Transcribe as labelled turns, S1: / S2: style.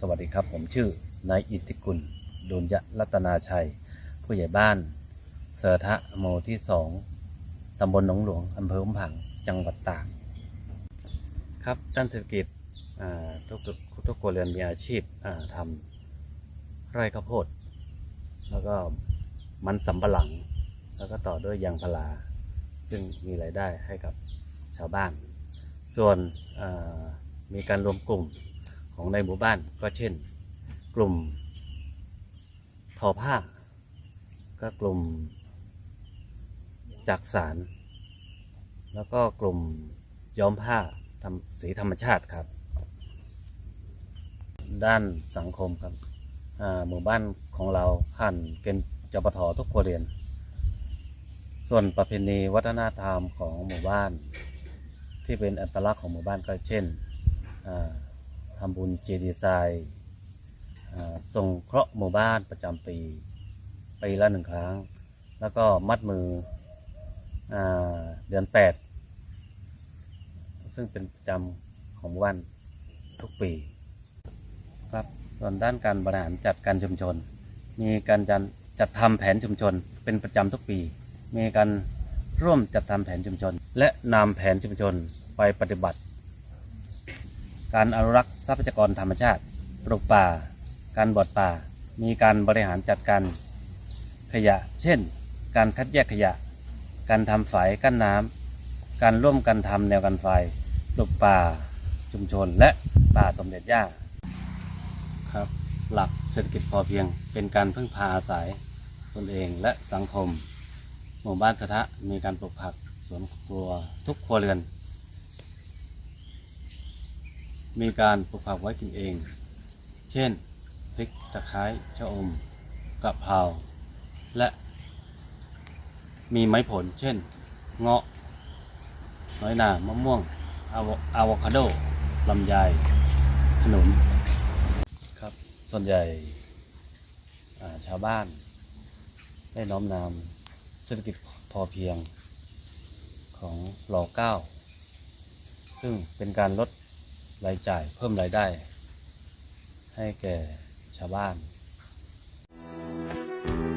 S1: สวัสดีครับ ผมชื่อนายอิทธิกุลดุลยรัตนาชัย ผู้ใหญ่บ้าน เสอทะโมที่สองตำบลหนองหลวงอำเภออุ้มผังจังหวัดตากครับด้านเศรษฐกิจทุกทุกครัวเรือนมีอาชีพทำไร่ข้าวโพด แล้วก็มันสำปะหลัง แล้วก็ต่อด้วยยางพาราซึ่งมีรายได้ให้กับชาวบ้าน ส่วนมีการรวมกลุ่ม ของในหมู่บ้านก็เช่น กลุ่มทอผ้า ก็กลุ่มจักสาร แล้วก็กลุ่มย้อมผ้าทำสีธรรมชาติครับ ด้านสังคมครับหมู่บ้านของเราผ่านเกณฑ์จปททุกครัวเรือน ส่วนประเพณีวัฒนธรรมของหมู่บ้าน ที่เป็นอัตลักษณ์ของหมู่บ้านก็เช่นอ่า ทำบุญเจดีย์ทรายส่งเคราะห์หมู่บ้านประจำปีปีละหนึ่งครั้ง แล้วก็มัดมืออเดือนแปดซึ่งเป็นประจำของหมู่บ้านทุกปี ครับส่วนด้านการบริหารจัดการชุมชน มีการจัดจัดทำแผนชุมชนเป็นประจำทุกปี มีการร่วมจัดทำแผนชุมชน และนำแผนชุมชนไปปฏิบัติ การอนุรักษ์ทรัพยากรธรรมชาติ ปลูกป่า การบอดป่า มีการบริหารจัดการขยะ เช่น การคัดแยกขยะ การทำฝายกั้นน้ำ การร่วมกันทำแนวกันไฟปลูกป่า ชุมชน และป่าสมเด็จย่าครับ หลักเศรษฐกิจพอเพียง เป็นการพึ่งพาอาศัยตนเองและสังคม หมู่บ้านสะทะมีการปลูกผักสวนครัวทุกครัวเรือน มีการปลูกผักไว้กินเอง เช่นพริกตะไคร้ชะอมกะเพราและ มีไม้ผล เช่น เงาะ น้อยหนามะม่วงอะโวคาโดลำไยขนุนครับ ส่วนใหญ่าชาวบ้าน ได้น้อมนำเศรษฐกิจพอเพียงของรอเก้า ซึ่งเป็นการลด รายจ่ายเพิ่มรายได้ ให้แก่ชาวบ้าน Thank you.